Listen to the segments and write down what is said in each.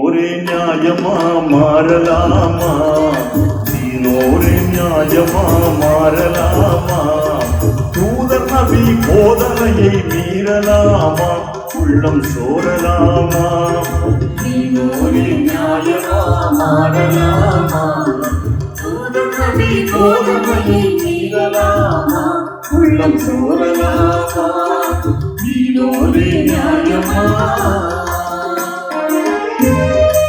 ஒரு நியாயமா மாறலாமா? தீனோரு நியாயமா மாறலாமா? தூதர் நபி போதனையை மீறலாமா? உள்ளம் சோரலாமா? தீனோரு நியாயமா மாறலாமா? தூதர் நபி போதனையை மீறலாமா? உள்ளம் சோரலாமா? தீனோரு நியாயமா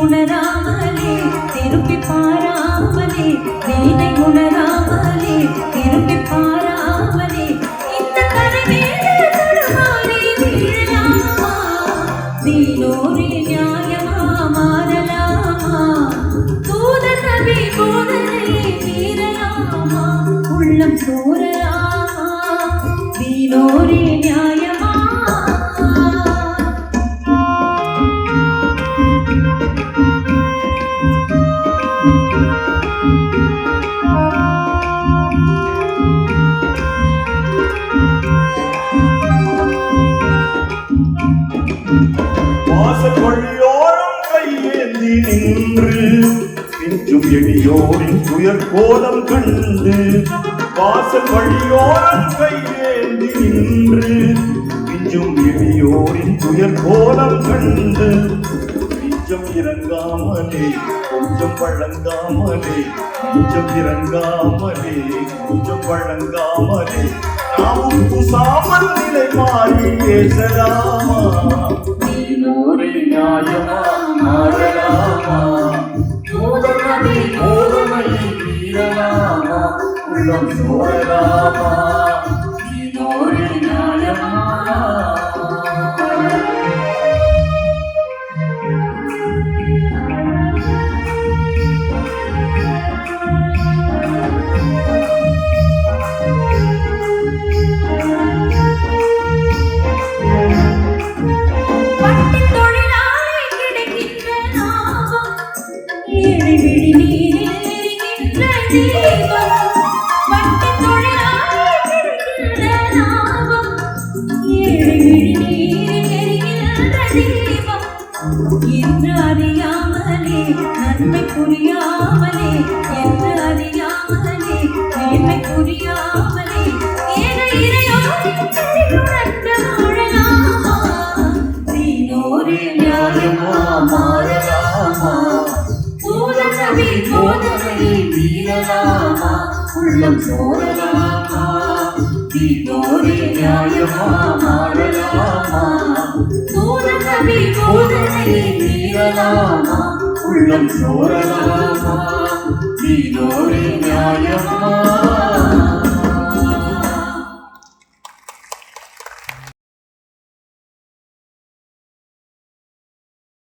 உணராமலே திருப்பி பாராமலே தீனை உணராமலே திருப்பி பாராமலே. இந்த கரை மேலே நியாயமா மாறலாமா. தூதர் நபி போதனையை மீறலாமா. உள்ளம் சோரலாமா தீனோரே நியாய பிஞ்சும் எளியோரின் துயர் கோலம் கண்டு வாசல் வழியோரன் கையேந்தி நின்று பிஞ்சும் எளியோரின் துயர் கோலம் கண்டு பிஞ்சம் இறங்காமலே கொஞ்சம் வழங்காமலே கொஞ்சம் இறங்காமலே கொஞ்சம் வழங்காமலே நாமும் புசாமல் நிலை மாறி பேசலாமா நூறு நியாயமா மாறலாமா? தூதர் நபி போதனையை மீறலாமா உள்ளம் என்று அறியாமலே நன்மை புரியாமலே என்று அறியாமலே மேன்மை புரியாமலே ஏக நியாயமா மாறலாமா? தூதர் நபி மீறலாமா? உள்ளம் சோரலாமா தீனோரே நியாயமா மாறலாமா தூதர் நபி மீறலாமா? உள்ளம் சோரலாமா தீனோரே நியாயமா